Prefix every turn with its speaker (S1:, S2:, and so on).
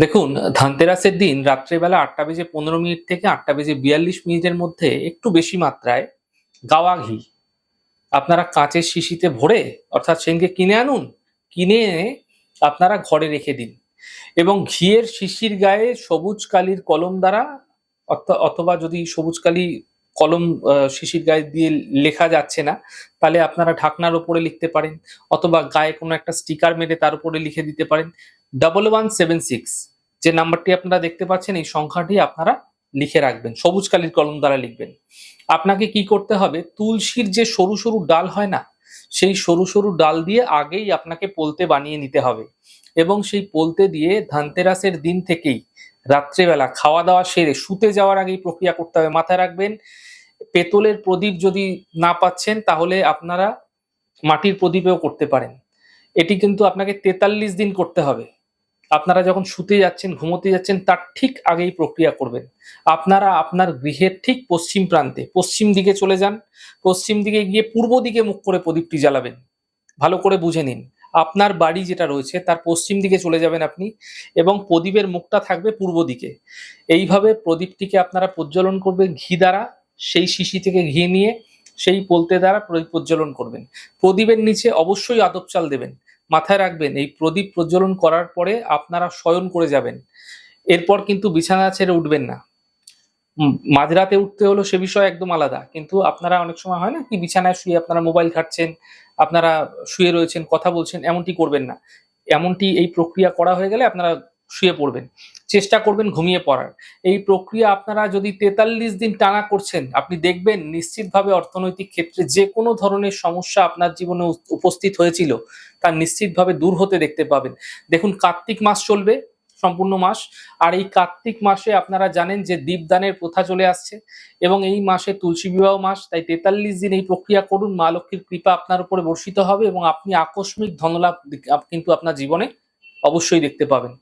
S1: দেখুন, ধানতেরাসের দিন রাত্রেবেলা আটটা বেজে পনেরো মিনিট থেকে আটটা বেজে বিয়াল্লিশ মিনিটের মধ্যে একটু বেশি মাত্রায় গাওয়া ঘি। আপনারা কাঁচের শিশিতে ভরে, অর্থাৎ সেদিনকে কিনে আনুন, কিনে এনে আপনারা ঘরে রেখে দিন। এবং ঘিয়ের শিশির গায়ে সবুজ কালির কলম দ্বারা, অথ- অথবা যদি সবুজ কালি কলম শিশির গায়ে দিয়ে লেখা যাচ্ছে না। তাহলে আপনারা ঢাকনার উপরে লিখতে পারেন অথবা গায়ে কোনো একটা স্টিকার মেরে তার উপরে লিখে দিতে পারেন। ডাবল ওয়ান সেভেন সিক্স যে নাম্বারটি আপনারা দেখতে পাচ্ছেন, এই সংখ্যাটি আপনারা লিখে রাখবেন, সবুজ কালির কলম দ্বারা লিখবেন। আপনাকে কি করতে হবে, তুলসীর যে সরু সরু ডাল হয় না, সেই সরু সরু ডাল দিয়ে আগেই আপনাকে পোলতে বানিয়ে নিতে হবে। এবং সেই পোলতে দিয়ে ধানতেরাসের দিন থেকেই রাত্রেবেলা খাওয়া দাওয়া সেরে শুতে যাওয়ার আগেই প্রক্রিয়া করতে হবে, মাথায় রাখবেন, পেতলের প্রদীপ যদি না পাচ্ছেন তাহলে আপনারা মাটির প্রদীপেও করতে পারেন। এটি কিন্তু আপনাকে তেতাল্লিশ দিন করতে হবে। আপনারা যখন শুতে যাচ্ছেন, ঘুমোতে যাচ্ছেন, তার ঠিক আগেই প্রক্রিয়া করবেন। আপনারা আপনার গৃহের ঠিক পশ্চিম প্রান্তে, পশ্চিম দিকে চলে যান, পশ্চিম দিকে গিয়ে পূর্ব দিকে মুখ করে প্রদীপটি জ্বালাবেন। ভালো করে বুঝে নিন। আপনার বাড়ি যেটা রয়েছে তার পশ্চিম দিকে চলে যাবেন আপনি এবং প্রদীপের মুখটা থাকবে পূর্ব দিকে। এইভাবে প্রদীপটিকে আপনারা প্রজ্বলন করবেন ঘি দ্বারা, সেই শিশি থেকে ঘি নিয়ে সেই পোলতে দ্বারা প্রদীপ প্রজ্বলন করবেন। প্রদীপের নিচে অবশ্যই আদব চাল দেবেন, মাথায় রাখবেন, এই প্রদীপ প্রজ্বলন করার পরে আপনারা শয়ন করে যাবেন। এরপর কিন্তু বিছানা ছেড়ে উঠবেন না। মাঝরাতে উঠতে হলো সে বিষয় একদম আলাদা। কিন্তু আপনারা অনেক সময় হয় না কি বিছানায় শুয়ে আপনারা মোবাইল ঘাটছেন, আপনারা শুয়ে রয়েছেন, কথা বলছেন, এমনটি করবেন না। এমনটি এই প্রক্রিয়া করা হয়ে গেলে আপনারা শুয়ে পড়বেন। চেষ্টা করবেন ঘুমিয়ে পড়ার। এই প্রক্রিয়া আপনারা যদি তেতাল্লিশ দিন টানা করছেন, আপনি দেখবেন নিশ্চিতভাবে অর্থনৈতিক ক্ষেত্রে যে কোনো ধরনের সমস্যা আপনার জীবনে উপস্থিত হয়েছিল, তা নিশ্চিতভাবে দূর হতে দেখতে পাবেন। দেখুন, কার্তিক মাস চলবে সম্পূর্ণ মাস। আর এই কার্তিক মাসে আপনারা জানেন যে দীপদানের প্রথা চলে আসছে এবং এই মাসে তুলসী বিবাহ মাস, তাই তেতাল্লিশ দিন এই প্রক্রিয়া করুন। মা লক্ষ্মীর কৃপা আপনার উপরে বর্ষিত হবে এবং আপনি আকস্মিক ধনলাভ কিন্তু আপনার জীবনে অবশ্যই দেখতে পাবেন।